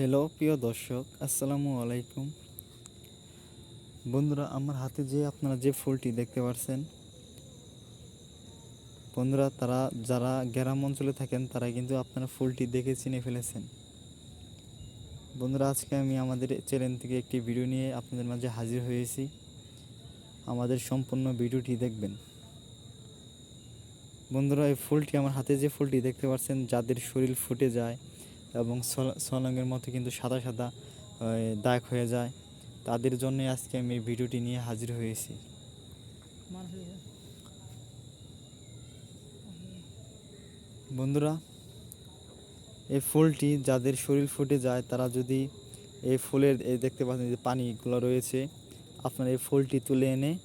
Hello প্রিয় দর্শক, আসসালামু আলাইকুম। বন্ধুরা, আমার হাতে যে আপনারা যে ফুলটি দেখতে পাচ্ছেন বন্ধুরা, তারা যারা গ্রাম অঞ্চলে থাকেন, তারা কিন্তু আপনারা ফুলটি দেখে চিনে ফেলেছেন। বন্ধুরা, আজকে আমি আমাদের চ্যানেল থেকে একটি ভিডিও নিয়ে আপনাদের মাঝে হাজির হয়েছি। আমাদের সম্পূর্ণ ভিডিওটি দেখবেন। বন্ধুরা, এই ফুলটি, আমার হাতে যে ফুলটি দেখতে পাচ্ছেন যাদের শরীর ফুটে যায় এবং সল- সলঙ্গের মতো কিন্তু সাদা সাদা দাগ হয়ে যায়। তাদের জন্যই আজকে আমি এই ভিডিওটি নিয়ে হাজির হয়েছি। বন্ধুরা, এই ফুলটি যাদের শরীর ফুটে যায়, তারা যদি এই ফুলের, এই দেখতে পাচ্ছেন যে পানিগুলো রয়েছে, আপনারা এই ফুলটি তুলে এনে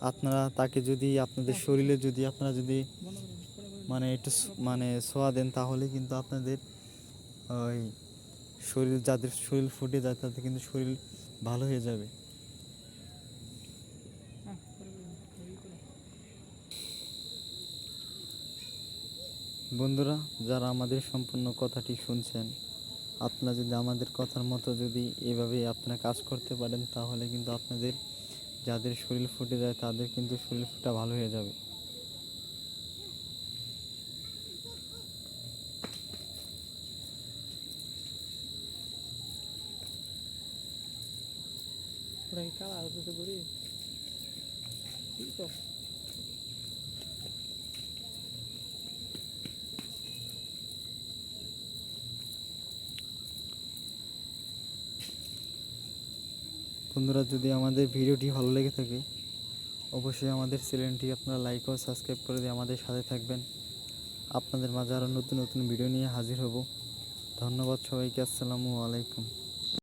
আপনারা তাকে যদি আপনাদের শরীরে যদি আপনারা যদি মানে একটু মানে ছোঁয়া দেন, তাহলে কিন্তু আপনাদের ওই শরীর যাদের শরীর ফুটে যায় তাদের কিন্তু শরীর ভালো হয়ে যাবে। বন্ধুরা, যারা আমাদের সম্পূর্ণ কথাটি শুনছেন, আপনারা যদি আমাদের কথার মতো যদি এভাবে আপনারা কাজ করতে পারেন, তাহলে কিন্তু আপনাদের যাদের শরীর ফুটে যায় তাদের কিন্তু শরীর ফুটা ভালো হয়ে যাবে। ওটা কি কালা হতে তো করি ঠিক তো বন্ধুরা, যদি আমাদের ভিডিওটি ভালো লেগে থাকে, অবশ্যই আমাদের চ্যানেলটি আপনারা লাইক ও সাবস্ক্রাইব করে দিয়ে আমাদের সাথে থাকবেন। আপনাদের মাঝে আরও নতুন নতুন ভিডিও নিয়ে হাজির হব। ধন্যবাদ সবাইকে, আসসালামু আলাইকুম।